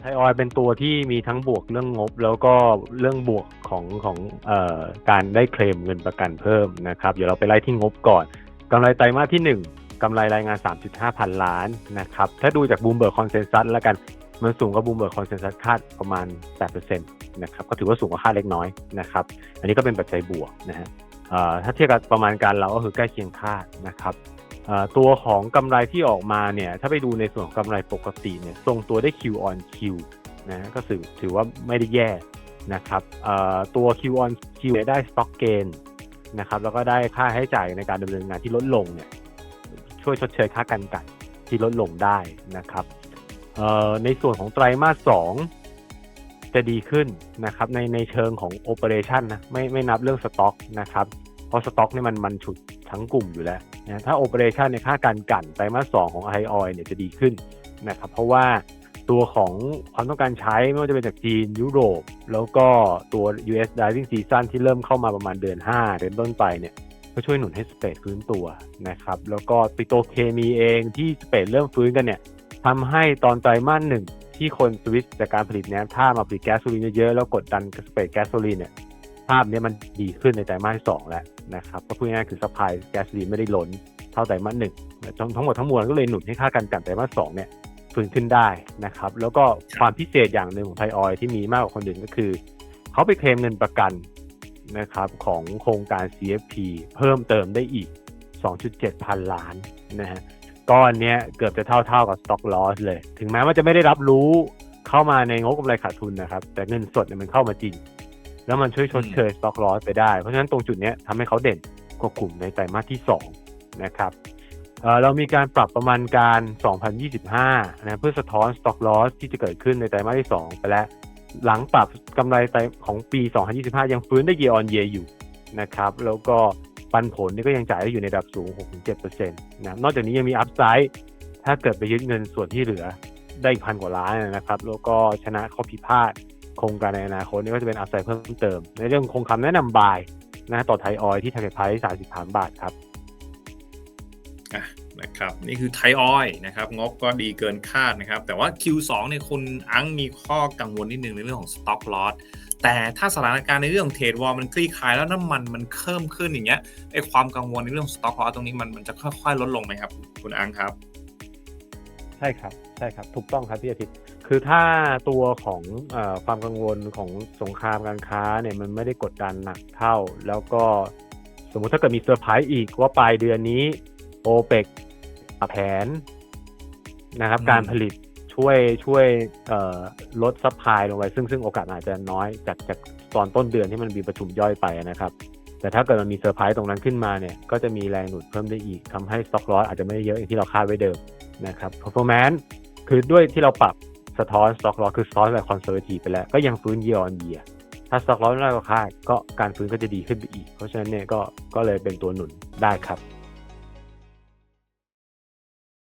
ไทยออยเป็นตัวที่มีทั้งบวกเรื่องงบ แล้วก็เรื่องบวกของของเอ่อการได้เคลมเงินประกันเพิ่มนะครับ เดี๋ยวเราไปไล่ที่งบก่อนกำไรไตรมาสที่ 1กำไรรายงาน 3.5 พันล้านนะครับ ถ้าดูจากบูมเบิร์กคอนเซนแซสแล้วกัน มันสูงกว่าบูมเบิร์กคอนเซนแซสคาดประมาณ 8%นะครับ ก็ถือว่าสูงกว่าคาดเล็กน้อยนะครับ อันนี้ก็เป็นปัจจัยบวกนะฮะเอ่อถ้าเทียบกับประมาณการเราก็คือใกล้เคียงคาดนะครับ ตัวของกำไรที่ออกมาเนี่ยถ้าไปดูในส่วนของกำไรปกติเนี่ยทรงตัวได้ Q on Q นะก็ถือถือว่าไม่ได้แย่นะครับตัว Q on Q ได้ stock gain นะครับแล้วก็ได้ค่าใช้จ่ายในการดำเนินงานที่ลดลงเนี่ยช่วยชดเชยค่ากันไก่ที่ลดลงได้นะครับในส่วนของไตรมาสสองจะดีขึ้นนะครับในในเชิงของ operation นะไม่ไม่นับเรื่องสต็อกนะครับเพราะสต็อกนี่มันมันฉุดทั้งกลุ่มอยู่แล้ว นะถ้าโอเปอเรชันในค่าการกันไตรมาสสองของไอออยเนี่ยจะดีขึ้นนะครับเพราะว่าตัวของความต้องการใช้ไม่ว่าจะเป็นจากจีนยุโรป แล้วก็ตัว US driving season ที่เริ่มเข้ามาประมาณเดือน 5 เดือนต้นไปเนี่ยก็ช่วยหนุนให้สเปซฟื้นตัวนะครับแล้วก็ปิโตเคมีเองที่สเปซเริ่มฟื้นกันเนี่ยทำให้ตอนไตรมาสหนึ่งที่คนสวิตจากการผลิตนี่ยถ้ามาผลิตแก๊สโซลีนเยอะๆแล้วกดดันสเปซแก๊สโซลีนเนี่ย ภาพเนี้มันดีขึ้นในไตรมาสที่สองแล้วนะครับก็พูดง่ายๆคือซัพพลายแก๊สซลีนไม่ได้ล้นเท่าไตรมาสหนึ่งทั้งหมดทั้งมวลก็เลยหนุนให้ค่าการกันไตรมาสสองเนี่ยฟื้นขึ้นได้นะครับ แล้วก็ความพิเศษอย่างหนึ่งของไทยออยที่มีมากกว่าคนอื่นก็คือ เขาไปเคลมเงินประกันนะครับของโครงการ CFP เพิ่มเติมได้อีก 2.7 พันล้านนะฮะก้อนเนี้ยเกือบจะเท่าๆกับ stock loss เลย ถึงแม้ว่าจะไม่ได้รับรู้เข้ามาในงบกำไรขาดทุนนะครับ แต่เงินสดเนี่ยมันเข้ามาจริง แล้วมันช่วยชดเชย stock loss ไปได้ เพราะฉะนั้นตรงจุดเนี้ยทำให้เขาเด่นกว่ากลุ่มในไตรมาสที่ 2 นะครับเอ่อเรามีการปรับประมาณการ 2025 นะเพื่อสะท้อน stock loss ที่จะเกิดขึ้นในไตรมาสที่ 2 ไปแล้ว หลังปรับกำไรไตรของปี 2025 ยังฟื้นได้ year on year อยู่นะครับ แล้วก็ปันผลนี่ก็ยังจ่ายได้อยู่ในระดับสูง 6-7%นะนอกจากนี้ยังมี upside ถ้าเกิดไปยึดเงินส่วนที่เหลือได้อีกพันกว่าล้านนะครับ แล้วก็ชนะข้อพิพาท โครงการในอนาคตนี่ก็จะเป็นอัพไซด์เพิ่มเติม ในเรื่องคงคำแนะนำบายนะต่อไทยออยที่ทาร์เก็ตไพรส์33บาทครับอะนะครับนี่คือไทยออยนะครับงบก็ดีเกินคาดนะครับ แต่ว่า Q2 เนี่ยคุณอังมีข้อกังวลนิดนึงในเรื่องของ stock loss แต่ถ้าสถานการณ์ในเรื่องของเทรดวอลมันคลี่คลายแล้วน้ำมันมันเพิ่มขึ้นอย่างเงี้ยไอความกังวลในเรื่อง stock loss ตรงนี้มันมันจะค่อยๆ ลดลงไหมครับ คุณอังครับ ใช่ครับ ใช่ครับ ถูกต้องครับพี่อาทิตย์ คือถ้าตัวของเออความกังวลของสงครามการค้าเนี่ยมันไม่ได้กดดันหนักเท่า แล้วก็สมมุติถ้าเกิดมีเซอร์ไพรส์อีกว่าปลายเดือนนี้โอเปกแผนนะครับอืมการผลิตช่วยช่วยเอ่อลดซัพพลายลงไปซึ่งซึ่งโอกาสอาจจะน้อยจากจากตอนต้นเดือนที่มันมีประชุมย่อยไปนะครับ แต่ถ้าเกิดมันมีเซอร์ไพรส์ตรงนั้นขึ้นมาเนี่ย ก็จะมีแรงหนุนเพิ่มได้อีกทำให้สต็อกลอสอาจจะไม่ได้เยอะอย่างที่เราคาดไว้เดิมนะครับ performance คือด้วยที่เราปรับ สะท้อนสต็อกลอสคือ stock แบบคอนเซอร์เวทีไปแล้ว ก็ยังฟื้นเยียร์ออนเยียถ้า stock loss ไม่ได้ก็คาดก็การฟื้นก็จะดีขึ้นไปอีก เพราะฉะนั้นเนี่ยก็ก็เลยเป็นตัวหนุนได้ครับ